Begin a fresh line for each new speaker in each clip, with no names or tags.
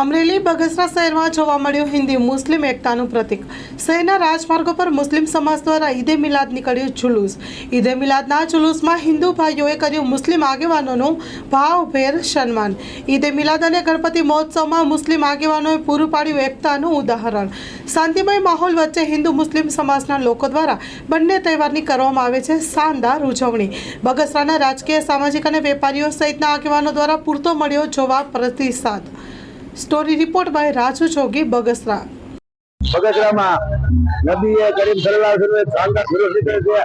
અમરેલી બગસરા શહેરમાં જોવા મળ્યું હિન્દી મુસ્લિમ એકતાનું પ્રતીક. શહેરના રાજમાર્ગો પર મુસ્લિમ સમાજ દ્વારા ઈદે મિલાદ નીકળ્યું જુલુસ. ઈદે મિલાદના જુલુસમાં હિન્દુ ભાઈઓએ કર્યું મુસ્લિમ આગેવાનોનું ભાવભેર સન્માન. ઈદે મિલાદ અને ગણપતિ મહોત્સવમાં મુસ્લિમ આગેવાનોએ પૂરું પાડ્યું એકતાનું ઉદાહરણ. શાંતિમય માહોલ વચ્ચે હિન્દુ મુસ્લિમ સમાજના લોકો દ્વારા બંને તહેવારની કરવામાં આવે છે શાનદાર ઉજવણી. બગસરાના રાજકીય, સામાજિક અને વેપારીઓ સહિતના આગેવાનો દ્વારા પૂરતો મળ્યો જોવા પ્રતિસાદ. Story report by Raju Jogi Bagasara
બગસરામાં નબીએ કરીમ સલ્લાહ સલ્લમ એક શાનદાર નીકળે છે.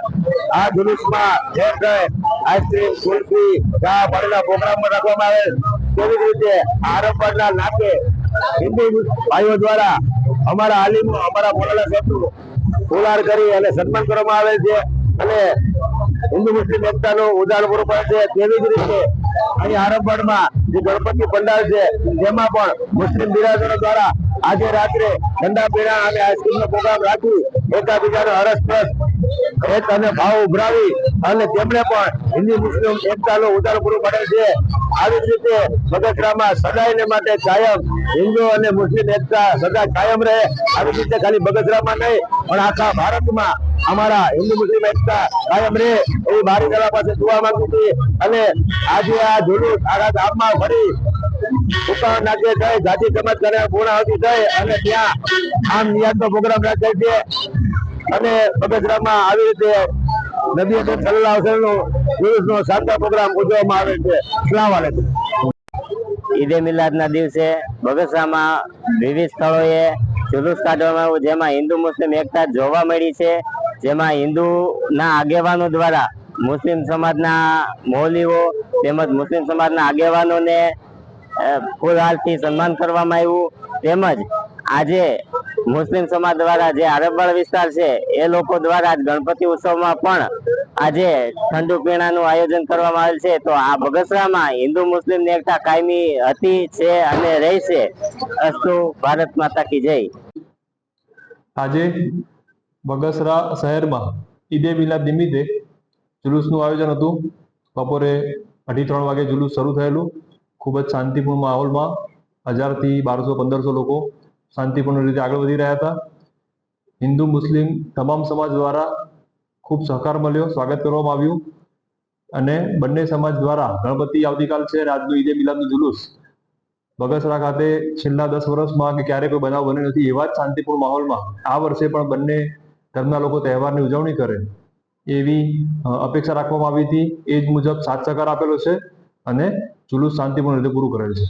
આ જુલુસમાં જે કઈ આઈસ્ક્રીમ, કુલ્ફી, ચા, પાણીના પ્રોગ્રામમાં રાખવામાં આવે તેવી જ રીતે આરંભના નાકે હિન્દુ ભાઈઓ દ્વારા અમારા આલિમો, અમારા મોલાના સાહેબનું ફુલાર કરી અને સન્માન કરવામાં આવે છે. અને હિન્દુ મુસ્લિમ એકતાનું ઉદાહરણ પૂરું પાડે છે. તેવી જ રીતે અહીં આરંભમાં જે ગણપતિ પંડાલ છે તેમાં પણ મુસ્લિમ બિરાદરો દ્વારા આજે રાત્રે ઠંડા પીણા અને આઈસ્ક્રીમ નો પ્રોગ્રામ રાખી એકાબીજાનો હરસપરસ અને ભાવ ઉભરાવી અને તેમણે પણ હિન્દી મુસ્લિમ એકતાનું ઉદાર પૂરું પડે છે. આવી જ રીતે બગસરામાં સદાયને માટે કાયમ હિન્દુ અને મુસ્લિમ એકતા સદા કાયમ રહે. આવી રીતે ખાલી બગસરામાં નહીં, પણ આખા ભારતમાં અમારા હિન્દુ મુસ્લિમ એકતા કાયમ રહે એવી મારી દળા પાસે જોવા માંગુ છું. અને આજે આ જુલુસ આખા ગામમાં ફરી ઉકાળ નાખે થઈ જાતિ સમાજ કરે પૂર્ણાહુતિ થઈ અને ત્યાં આમ નિયાતનો પ્રોગ્રામ રાખે છે. અને બગસરામાં આવી રીતે નબી સલ્લલ્લાહુ અલૈહિ સાચો પ્રોગ્રામ ઉજવવામાં આવે છે. સલામ
ઈદે મિલાદના દિવસે બગસરામાં વિવિધ સ્થળોએ જુલુસ કાઢવામાં આવ્યું જેમાં હિન્દુ, મુસ્લિમ એકતા જોવા મળી છે. જેમાં હિન્દુના આગેવાનો દ્વારા મુસ્લિમ સમાજના મૌલીઓ તેમજ મુસ્લિમ સમાજના આગેવાનોને ફૂલહારથી સન્માન કરવામાં આવ્યું. તેમજ આજે મુસ્લિમ સમાજ દ્વારા જે આરબવાડ વિસ્તાર છે, એ લોકો દ્વારા ગણપતિ ઉત્સવમાં પણ આજે ઠંડુ પીણાનું આયોજન કરવામાં આવેલ છે. તો આ બગસરામાં હિન્દુ મુસ્લિમની એકતા કાયમી હતી, છે અને રહેશે અસ્તુ ભારત માતા કી જય.
આજે બગસરા શહેરમાં ઈદે મિલાદ નિમિત્તે જુલુસનું આયોજન હતું. બપોરે અઢી ત્રણ વાગે જુલુસ શરૂ થયેલું. ખૂબ જ શાંતિપૂર્ણ માહોલમાં હજારથી બારસો, પંદરસો લોકો શાંતિપૂર્ણ રીતે આગળ વધી રહ્યા હતા. હિન્દુ, મુસ્લિમ તમામ સમાજ દ્વારા ખૂબ સહકાર મળ્યો, સ્વાગત કરવામાં આવ્યું. અને બંને સમાજ દ્વારા ગણપતિ આવતીકાલ છે આજનું ઈદે મિલાદનું જુલુસ. બગસરા ખાતે છેલ્લા દસ વર્ષમાં કે ક્યારે કોઈ બનાવ બન્યો નથી, એવા જ શાંતિપૂર્ણ માહોલમાં આ વર્ષે પણ બંને ધર્મના લોકો તહેવારની ઉજવણી કરે. એવી અપેક્ષા રાખવામાં આવી હતી. એ જ મુજબ સાથ સહકાર આપેલો છે અને જુલુસ શાંતિપૂર્ણ રીતે પૂરું કરેલ છે.